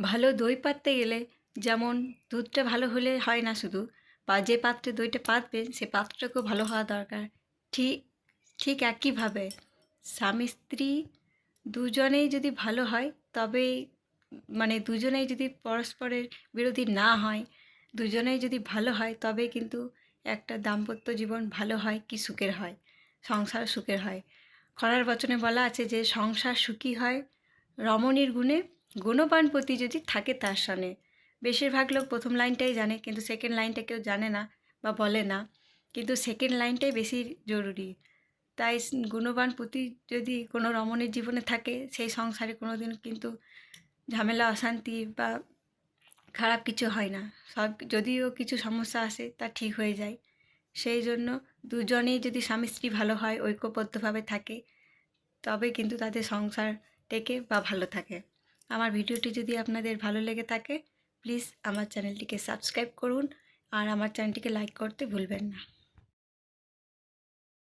ভালো দই পাততে গেলে যেমন দুধটা ভালো হলে হয় না শুধু, বা যে পাত্রে দইটা পাতবেন সে পাত্রটাকেও ভালো হওয়া দরকার। ঠিক ঠিক একইভাবে স্বামী স্ত্রী দুজনেই যদি ভালো হয় তবেই মানে দুজনেই যদি পরস্পরের বিরোধী না হয়, দুজনেই যদি ভালো হয়, তবে কিন্তু একটা দাম্পত্য জীবন ভালো হয় কি সুখের হয়? সংসার সুখের হয়। খরার বচনে বলা আছে যে সংসার সুখী হয় রমণীর গুণে গুণবান পতি যদি থাকে তার সামনে। বেশিরভাগ লোক প্রথম লাইনটাই জানে, কিন্তু সেকেন্ড লাইনটা কেউ জানে না বা বলে না। কিন্তু সেকেন্ড লাইনটাই বেশি জরুরি। তাই গুণবান পতি যদি কোনো রমণীর জীবনে থাকে, সেই সংসারে কোনো দিন কিন্তু ঝামেলা, অশান্তি বা খারাপ কিছু হয় না। সব, যদিও কিছু সমস্যা আসে, তা ঠিক হয়ে যায়। সেই জন্য দুজনেই যদি স্বামী স্ত্রী ভালো হয়, ঐক্যবদ্ধভাবে থাকে, তবে কিন্তু তাদের সংসার টেকে বা ভালো থাকে। আমার ভিডিওটি যদি আপনাদের ভালো লেগে থাকে প্লিজ আমার চ্যানেলটিকে সাবস্ক্রাইব করুন আর আমার চ্যানেলটিকে লাইক করতে ভুলবেন না।